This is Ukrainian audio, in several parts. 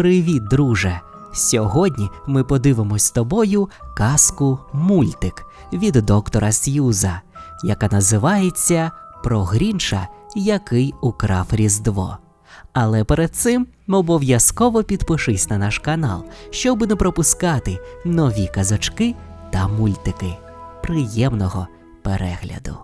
Привіт, друже! Сьогодні ми подивимось з тобою казку мультик від доктора Сьюза, яка називається Про Грінша, який украв Різдво. Але перед цим обов'язково підпишись на наш канал, щоб не пропускати нові казочки та мультики. Приємного перегляду!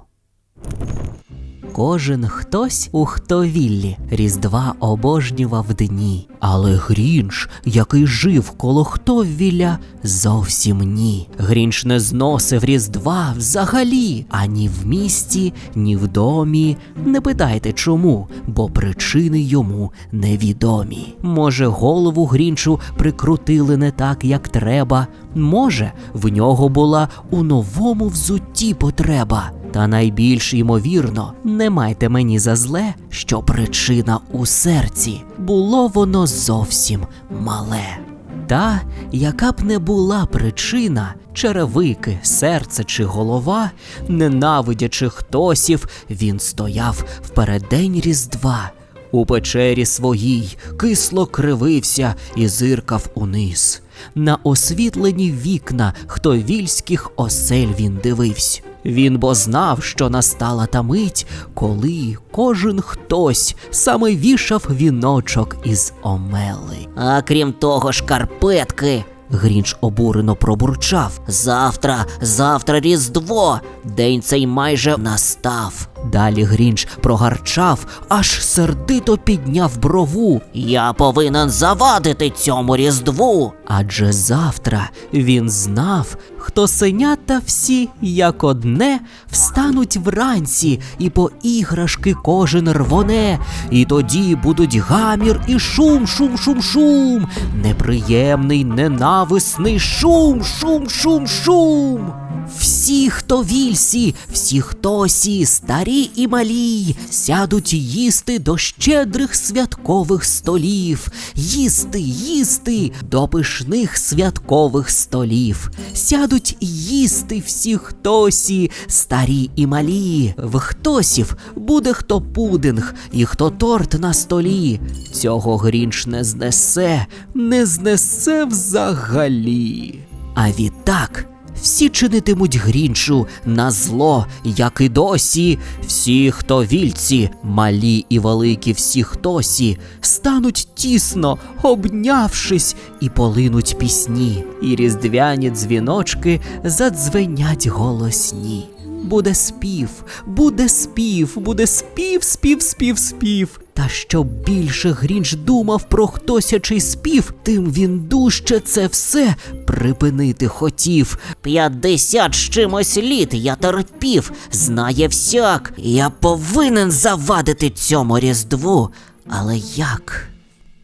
Кожен хтось у хтовіллі Різдва обожнював дні, але Грінш, який жив коло хтовілля, зовсім ні. Грінш не зносив Різдва взагалі ані в місті, ні в домі. Не питайте чому, бо причини йому невідомі. Може, голову Грінчу прикрутили не так, як треба. Може, в нього була у новому взутті потреба. Та найбільш ймовірно, не майте мені за зле, що причина у серці було воно зовсім мале. Та, яка б не була причина, черевики, серце чи голова, ненавидячи хтосів, він стояв в переддень Різдва. У печері своїй кисло кривився і зиркав униз. На освітлені вікна хтовільських осель він дивився. Він бо знав, що настала та мить, коли кожен хтось саме вішав віночок із омели. А крім того, шкарпетки. Грінч обурено пробурчав. Завтра, завтра Різдво. День цей майже настав. Далі Грінч прогарчав, аж сердито підняв брову. Я повинен завадити цьому Різдву. Адже завтра він знав, хто синята всі, як одне, встануть вранці і по іграшки кожен рвоне, і тоді будуть гамір і шум, шум, шум, шум, неприємний, ненависний шум, шум, шум, шум. Всі, хто вільсі, всі хтосі, старі і малі, сядуть їсти до щедрих святкових столів, їсти, їсти до пишних святкових столів, сядуть їсти всі хтосі, старі і малі. В хтосів буде хто пудинг і хто торт на столі. Цього Грінч не знесе, не знесе взагалі. А відтак. Всі чинитимуть грінчу на зло, як і досі. Всі, хто вільці, малі і великі, всі хтосі, стануть тісно, обнявшись, і полинуть пісні, і різдвяні дзвіночки задзвенять голосні. Буде спів, буде спів, буде спів, спів, спів, спів. Та що більше Грінч думав про хтосячий спів, тим він дужче це все припинити хотів. П'ятдесят з чимось літ я терпів, знає всяк. Я повинен завадити цьому Різдву. Але як?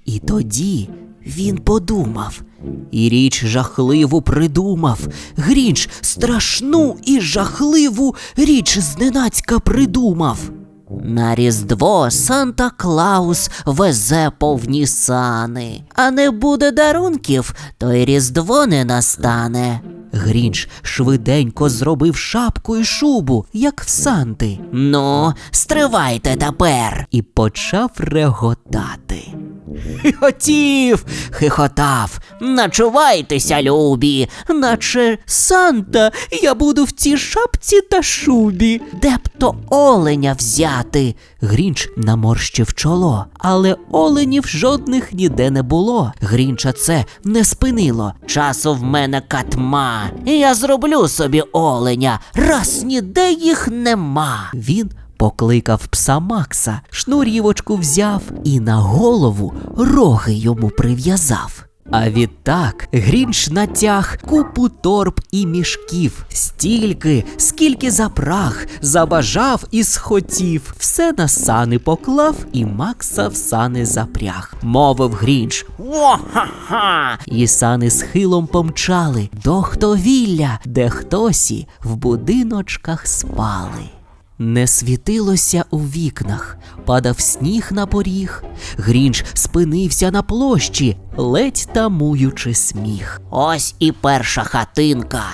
І тоді він подумав. І річ жахливу придумав. Грінч страшну і жахливу річ зненацька придумав. На Різдво Санта Клаус везе повні сани, а не буде дарунків, то й Різдво не настане. Грінч швиденько зробив шапку і шубу, як в Санти, Ну, стривайте тепер. і почав реготати. Хихотів, хихотав, Начувайтеся, любі, наче Санта, я буду в цій шапці та шубі. Де б то оленя взяти? Грінч наморщив чоло, але оленів жодних ніде не було. Грінча це не спинило. часу в мене катма. Я зроблю собі оленя, раз ніде їх нема. Він покликав пса Макса, шнурівочку взяв і на голову роги йому прив'язав. А відтак Грінч натяг купу торб і мішків, стільки, скільки запрах, забажав і схотів, все на сани поклав і Макса в сани запряг. Мовив Грінч, О-ха-ха! і сани з хилом помчали до хтовілля, де хтосі в будиночках спали. Не світилося у вікнах, падав сніг на поріг. Грінч спинився на площі, ледь тамуючи сміх. Ось і перша хатинка.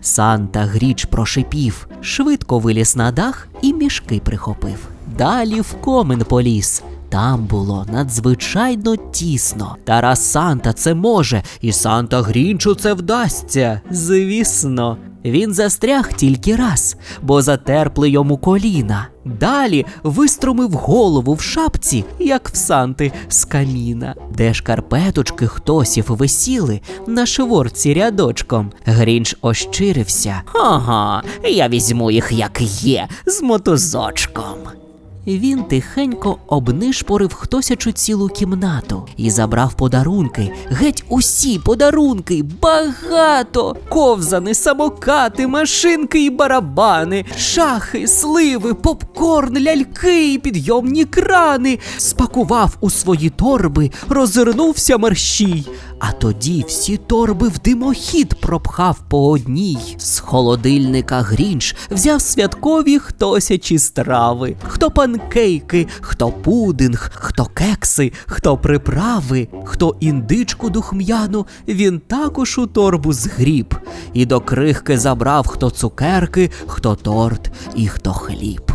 Санта Гріч прошипів, швидко виліз на дах і мішки прихопив. Далі в комин поліз, Там було надзвичайно тісно. Тарас Санта це може, і Санта Грінчу це вдасться. Звісно. Він застряг тільки раз, бо затерпли йому коліна. Далі вистромив голову в шапці, як в Санти з каміна, де шкарпеточки хтосів висіли на шворці рядочком. Грінч ощирився. Ага, я візьму їх як є, з мотузочком. Він тихенько обнишпорив хтосячу цілу кімнату і забрав подарунки, геть усі подарунки, багато ковзани, самокати, машинки і барабани, шахи, сливи, попкорн, ляльки і підйомні крани. Спакував у свої торби, розвернувся мерщій. А тоді всі торби в димохід пропхав по одній. З холодильника Грінч взяв святкові хтосячі страви. Хто панкейки, хто пудинг, хто кекси, хто приправи, хто індичку духм'яну, він також у торбу згріб. І до крихки забрав хто цукерки, хто торт і хто хліб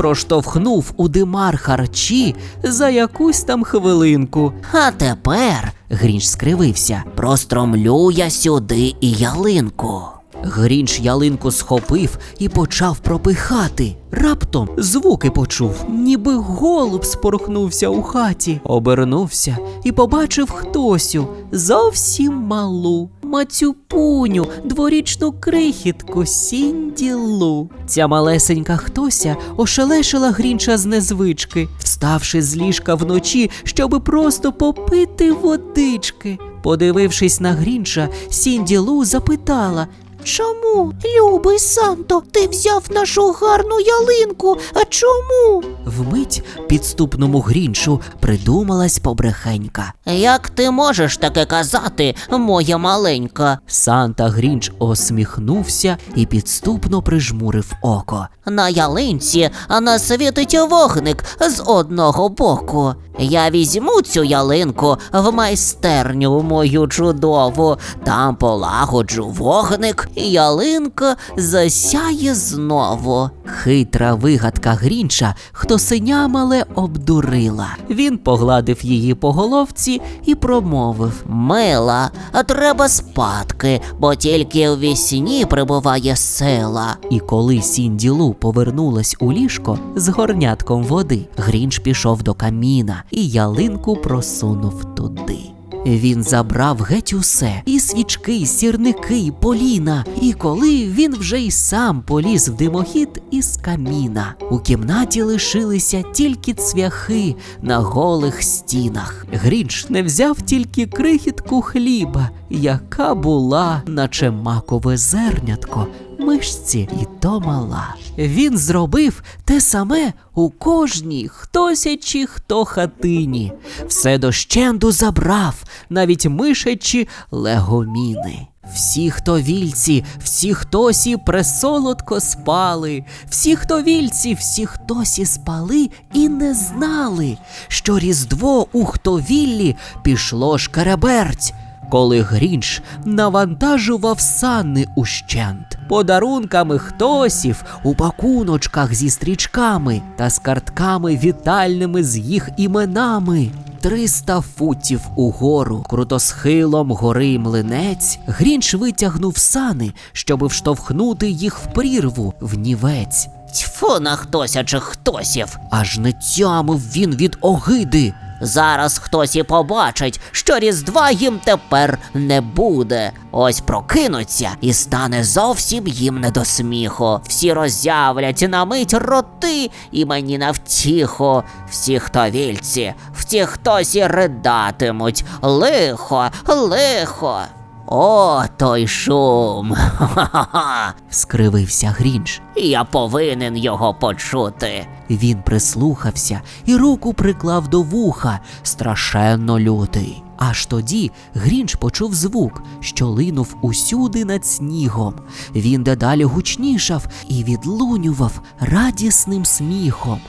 проштовхнув у димар харчі за якусь там хвилинку. А тепер, Грінч скривився. простромлю я сюди і ялинку. Грінч ялинку схопив і почав пропихати. Раптом звуки почув, ніби голуб спорхнувся у хаті. Обернувся і побачив хтосю зовсім малу. Мацюпуню, дворічну крихітку, сінділу. Ця малесенька хтося ошелешила Грінча з незвички, вставши з ліжка вночі, щоби просто попити водички. Подивившись на Грінча, Сінділу запитала, Чому, любий Санто, ти взяв нашу гарну ялинку? А чому? Вмить підступному Грінчу придумалась побрехенька. Як ти можеш таке казати, моя маленька? Санта Грінч осміхнувся і підступно прижмурив око. На ялинці насвітить вогник з одного боку. Я візьму цю ялинку в майстерню мою чудову, там полагоджу вогник, і ялинка засяє знову. Хитра вигадка Грінча, хто синя мале обдурила. Він погладив її по головці і промовив. Мила, а треба спадки, бо тільки в вісні прибуває сила. І коли Сінділу повернулась у ліжко з горнятком води, Грінч пішов до каміна і ялинку просунув туди. Він забрав геть усе і свічки, і сірники, і поліна. І коли він вже й сам поліз в димохід із каміна, у кімнаті лишилися тільки цвяхи на голих стінах. Грінч не взяв тільки крихітку хліба, яка була, наче макове зернятко, мишці і то мала. Він зробив те саме у кожній хтосячі хто хатині. Все дощенду забрав, навіть мишачі легоміни. Всі, хто вільці, всі хтосі пресолодко спали, всі, хто вільці, всі хтосі спали і не знали, що різдво у хтовіллі пішло шкереберть коли Грінч навантажував сани ущент, подарунками хтосів у пакуночках зі стрічками та з картками вітальними з їх іменами. Триста футів угору, крутосхилом гори млинець, Грінч витягнув сани, щоби вштовхнути їх в прірву в нівець. Тьфу на хтосячих хтосів. Аж не тямив він від огиди. Зараз хтось і побачить, що Різдва їм тепер не буде. Ось прокинуться і стане зовсім їм не до сміху. Всі роззявлять на мить роти і мені на втіху. Всі хто вільці, всі хтось і ридатимуть. Лихо, лихо. О, той шум. Ха-ха-ха. Скривився Грінч. Я повинен його почути. Він прислухався і руку приклав до вуха, страшенно лютий. Аж тоді Грінч почув звук, що линув усюди над снігом. Він дедалі гучнішав і відлунював радісним сміхом.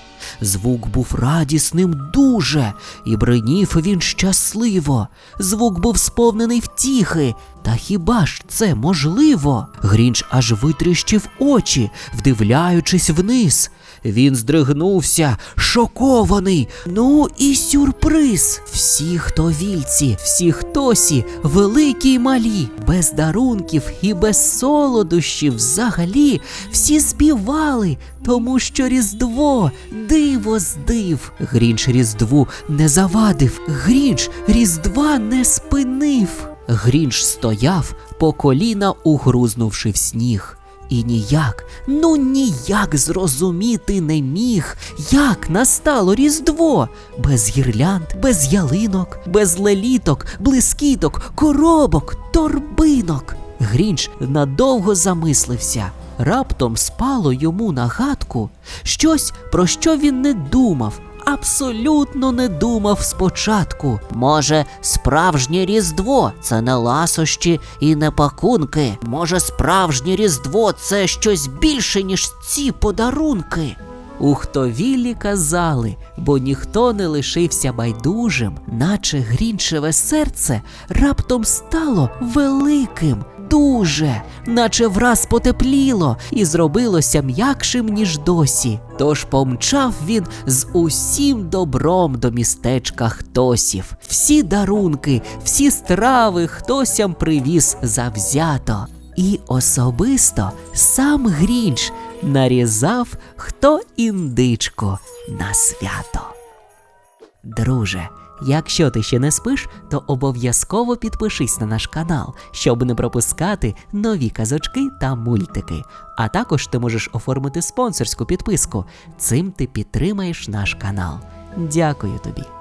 Звук був радісним дуже, і бринів він щасливо. Звук був сповнений втіхи. Та хіба ж це можливо? Грінч аж витріщив очі, вдивляючись вниз. Він здригнувся, шокований. Ну і сюрприз. Всі, хто вільці, всі хтосі, великі й малі, без дарунків і без солодощів взагалі, всі співали, тому що Різдво, диво з див. Грінч Різдву не завадив, Грінч Різдва не спинив. Грінч стояв, по коліна угрузнувши в сніг. І ніяк, ну ніяк зрозуміти не міг, як настало Різдво. Без гірлянд, без ялинок, без леліток, блискіток, коробок, торбинок. Грінч надовго замислився. Раптом спало йому на гадку щось, про що він не думав, абсолютно не думав спочатку. Може, справжнє Різдво це не ласощі і не пакунки. Може, справжнє Різдво це щось більше, ніж ці подарунки. У хтовілі казали, бо ніхто не лишився байдужим, наче грінчеве серце раптом стало великим, дуже, наче враз потепліло і зробилося м'якшим, ніж досі. Тож помчав він з усім добром до містечка Хтосів. Всі дарунки, всі страви хтосям привіз завзято. І особисто сам Грінч нарізав хто індичку на свято. Друже, якщо ти ще не спиш, то обов'язково підпишись на наш канал, щоб не пропускати нові казочки та мультики. А також ти можеш оформити спонсорську підписку. Цим ти підтримаєш наш канал. Дякую тобі.